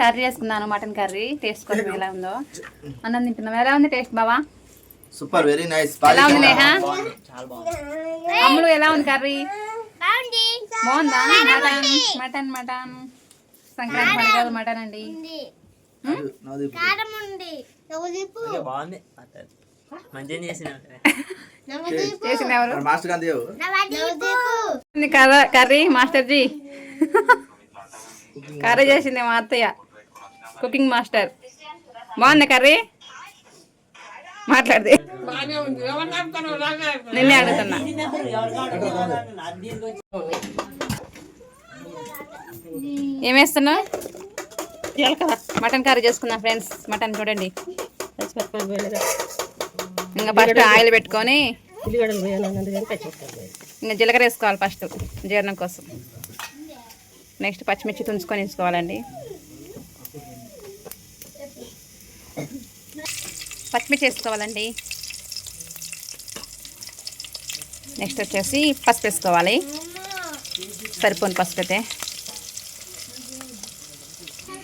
Curry చేసుకున్నాను mutton curry. Taste కోసం ఎలా ఉందో. అన్నం తింటున్నాం ఎలా ఉంది టేస్ట్ బావా? Super very nice. ఎలా ఉంది నేహ? అమ్ములు ఎలా ఉంది కర్రీ? బాగుందా. Mutton mutton mutton. సంక్రాంతి పండుగ మటన్ అండి. కర్రీ మాస్టర్ జీ కర్రీ చేసింది మా అత్తయ్య. Cooking master. బాగుంది కర్రీ? మాట్లాడితే. నిన్నే అడుగుతున్నా. ఏం వేస్తున్నావు? మటన్ కర్రీ చేసుకుందాం ఫ్రెండ్స్. మటన్ చూడండి. ఇంకా ఫస్ట్ ఆయిల్ పెట్టుకొని ఇంకా జీలకర్ర వేసుకోవాలి ఫస్ట్ జీర్ణం కోసం. నెక్స్ట్ పచ్చిమిర్చి తుంచుకొని వేసుకోవాలండి. పచ్చిమిర్చి వేసుకోవాలండి. నెక్స్ట్ వచ్చేసి పసుపు వేసుకోవాలి. సరిపోని పసుపు అయితే.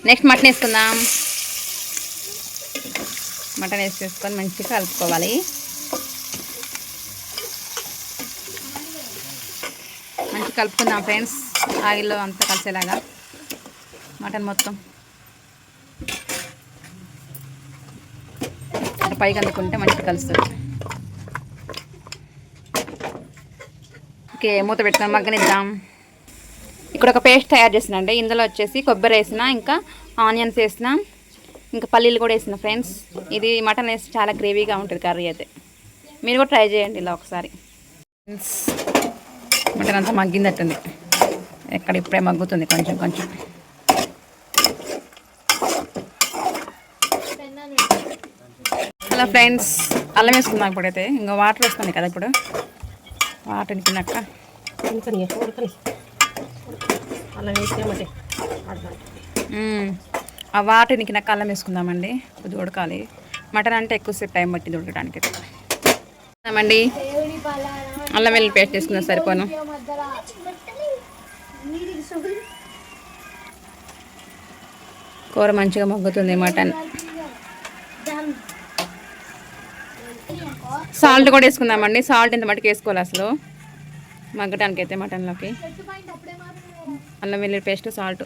నెక్స్ట్ మటన్ వేసుకుందాం. మటన్ వేసేసుకొని మంచిగా కలుపుకోవాలి. మంచిగా కలుపుకుందాం ఫ్రెండ్స్. ఆయిల్లో అంతా కలిసేలాగా. మటన్ మొత్తం. పైకి అందుకుంటే మంచిగా కలుస్తుంది. ఓకే మూత పెట్టుకొని మగ్గనిద్దాం. ఇక్కడ ఒక పేస్ట్ తయారు చేసినండి ఇందులో వచ్చేసి కొబ్బరి వేసిన ఇంకా ఆనియన్స్ వేసిన ఇంకా పల్లీలు కూడా వేసిన ఫ్రెండ్స్. ఇది మటన్ వేసి చాలా గ్రేవీగా ఉంటుంది కర్రీ అయితే. మీరు కూడా ట్రై చేయండి ఇలా ఒకసారి. ఫ్రెండ్స్ మటన్ అంతా మగ్గిందట్టుంది ఎక్కడ ఇప్పుడే మగ్గుతుంది కొంచెం కొంచెం. అలా ఫ్రెండ్స్ అల్లం వేసుకుందాం ఇప్పుడైతే. ఇంకా వాటర్ వస్తుంది కదా ఇప్పుడు. వాటర్ తిన్నాక అల్లం వేసామంటే ఆ వాటర్ ఇంకినాక అల్లం వేసుకుందామండి. కొద్దిగా ఉడకాలి. మటన్ అంటే ఎక్కువసేపు టైం పట్టింది ఉడకడానికి. అండి అల్లం వెల్లుల్లి పేస్ట్ చేసుకున్నా సరిపోను? కూర మంచిగా మగ్గుతుంది మటన్. సాల్ట్ కూడా వేసుకుందామండి. సాల్ట్ ఇంత మటుకు వేసుకోవాలి అసలు? మగ్గడానికి అయితే మటన్లోకి అల్లం వెల్లుల్లి పేస్ట్ సాల్ట్.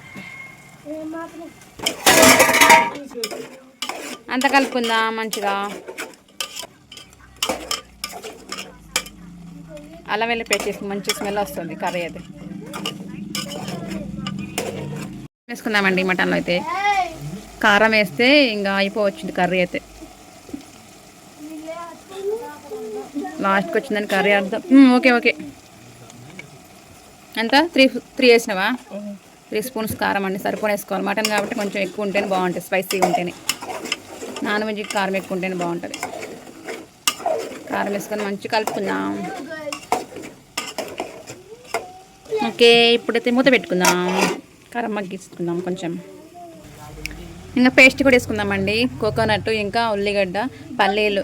అంత కలుపుకుందాం మంచిగా? అల్లం వెల్లుల్లి పేస్ట్ వేసుకుని మంచి స్మెల్ వస్తుంది కర్రీ అయితే. వేసుకుందామండి మటన్లో అయితే. కారం వేస్తే ఇంకా అయిపోవచ్చింది కర్రీ అయితే. లాస్ట్కి వచ్చిందని కర్రీ అర్థం. Okay okay. ఎంత? త్రీ త్రీ వేసినావా? త్రీ స్పూన్స్ కారం అండి సరిపోని వేసుకోవాలి. మటన్ కాబట్టి కొంచెం ఎక్కువ ఉంటేనే బాగుంటుంది స్పైసీగా ఉంటేనే. నాన్ వెజ్ కారం ఎక్కువ ఉంటేనే బాగుంటుంది. కారం వేసుకొని మంచిగా కలుపుకుందాం. ఓకే ఇప్పుడైతే మూత పెట్టుకుందాం. కారం మగ్గిస్తుందాం కొంచెం. ఇంకా పేస్ట్ కూడా వేసుకుందామండి. కోకోనట్ ఇంకా ఉల్లిగడ్డ పల్లీలు.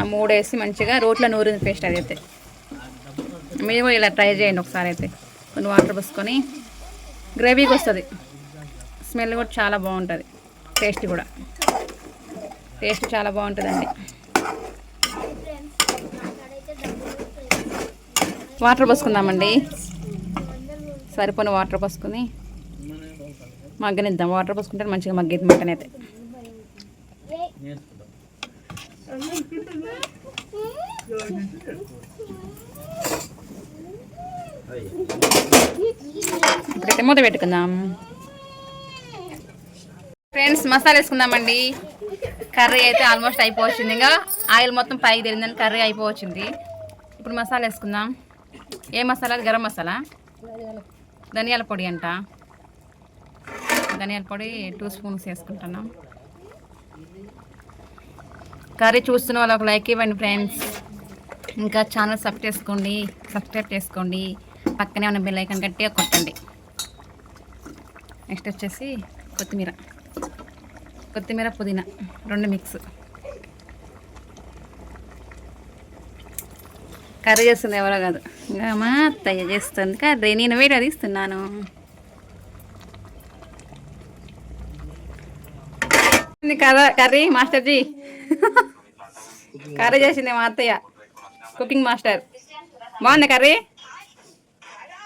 ఆ మూడు వేసి మంచిగా రోట్లో నూరిన పేస్ట్ అది అయితే మీరు కూడా ఇలా ట్రై చేయండి ఒకసారి అయితే. కొన్ని వాటర్ పోసుకొని. గ్రేవీకి వస్తుంది. స్మెల్ కూడా చాలా బాగుంటుంది. టేస్ట్ కూడా. టేస్ట్ చాలా బాగుంటుందండి. వాటర్ పోసుకుందామండి. సరిపోని వాటర్ పోసుకొని. మగ్గనిద్దాం వాటర్ పోసుకుంటే మంచిగా మగ్గేది మటన్ అయితే. ఇప్పుడైతే మూత పెట్టుకుందాం. ఫ్రెండ్స్ మసాలా వేసుకుందామండి. కర్రీ అయితే ఆల్మోస్ట్ అయిపోవచ్చింది. ఇంకా ఆయిల్ మొత్తం పైకి తెలిందని కర్రీ అయిపోవచ్చింది. ఇప్పుడు మసాలా వేసుకుందాం. ఏ మసాలా? గరం మసాలా? ధనియాల పొడి అంట. ధనియాల పొడి టూ స్పూన్స్ వేసుకుంటున్నాం. కర్రీ చూస్తున్న వాళ్ళు ఒక లైక్ ఇవ్వండి ఫ్రెండ్స్. ఇంకా ఛానల్ సబ్ చేసుకోండి సబ్స్క్రైబ్ చేసుకోండి. పక్కనే ఉన్న బెల్ ఐకన్ గట్టిగా కొట్టండి. నెక్స్ట్ వచ్చేసి కొత్తిమీర. కొత్తిమీర పుదీనా రెండు మిక్స్. కర్రీ చేస్తుంది ఎవరో కాదు. ఇంకా మా అత్తయ్య చేస్తుంది కర్రీ. నేను వేడి అది ఇస్తున్నాను ఇది కర్రీ మాస్టర్ జీ? కర్రీ చేసింది మా అత్తయ్య కుకింగ్ మాస్టర్. బాగుంది కర్రీ?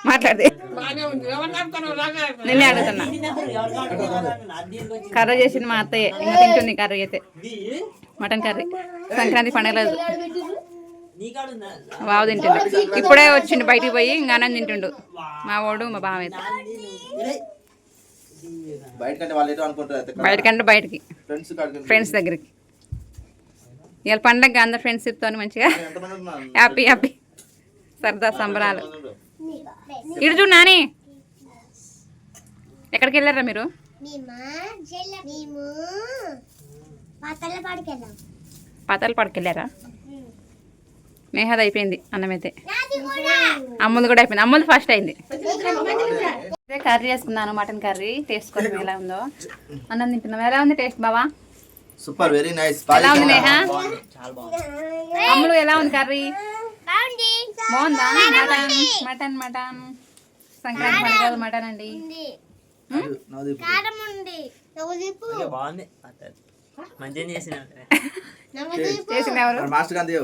మాట్లాడి. నిన్నే అడుగుతున్నా. కర్రీ చేసింది మా అత్తయ్య ఇంకా తింటుంది కర్రీ అయితే. మటన్ కర్రీ సంక్రాంతి పండుగ రోజు. బావ తింటుండు. ఇప్పుడే వచ్చిండు బయటికి పోయి ఇంకా అన్నం తింటుండు. మా వాడు మా బావ అయితే. బయట కంటే వాళ్ళు ఏదో అనుకుంటారు బయటకంటే బయటికి. ఫ్రెండ్స్ దగ్గరికి. ఇవాళ పండగ అందరు ఫ్రెండ్షిప్తో మంచిగా. హ్యాపీ హ్యాపీ సరదా సంబరాలు. ఇటు చూడు నాని. ఎక్కడికి వెళ్ళారా మీరు? పాతల పాడుకెళ్ళాం పాతాల పాడుకు వెళ్ళారా? మేహద్ అయిపోయింది అన్నం అయితే నాది కూడా. అమ్ముది కూడా అయిపోయింది. అమ్ముది ఫస్ట్ అయింది. అదే కర్రీ చేసుకున్నాను మటన్ కర్రీ. టేస్ట్ కోసం ఎలా ఉందో. అన్నం తింటున్నాం. ఎలా ఉంది టేస్ట్ బావా? సూపర్ వెరీ నైస్ ఎలా ఉంది నేహ బాగుంది అమ్ములు ఎలా ఉంది కర్రీ? బాగుంది. Mutton mutton mutton. సంక్రాంతి పండుగ మటన్ అండి. మంచిగా చేసిన చేసింది ఎవరు? మాస్టర్ గాంధీ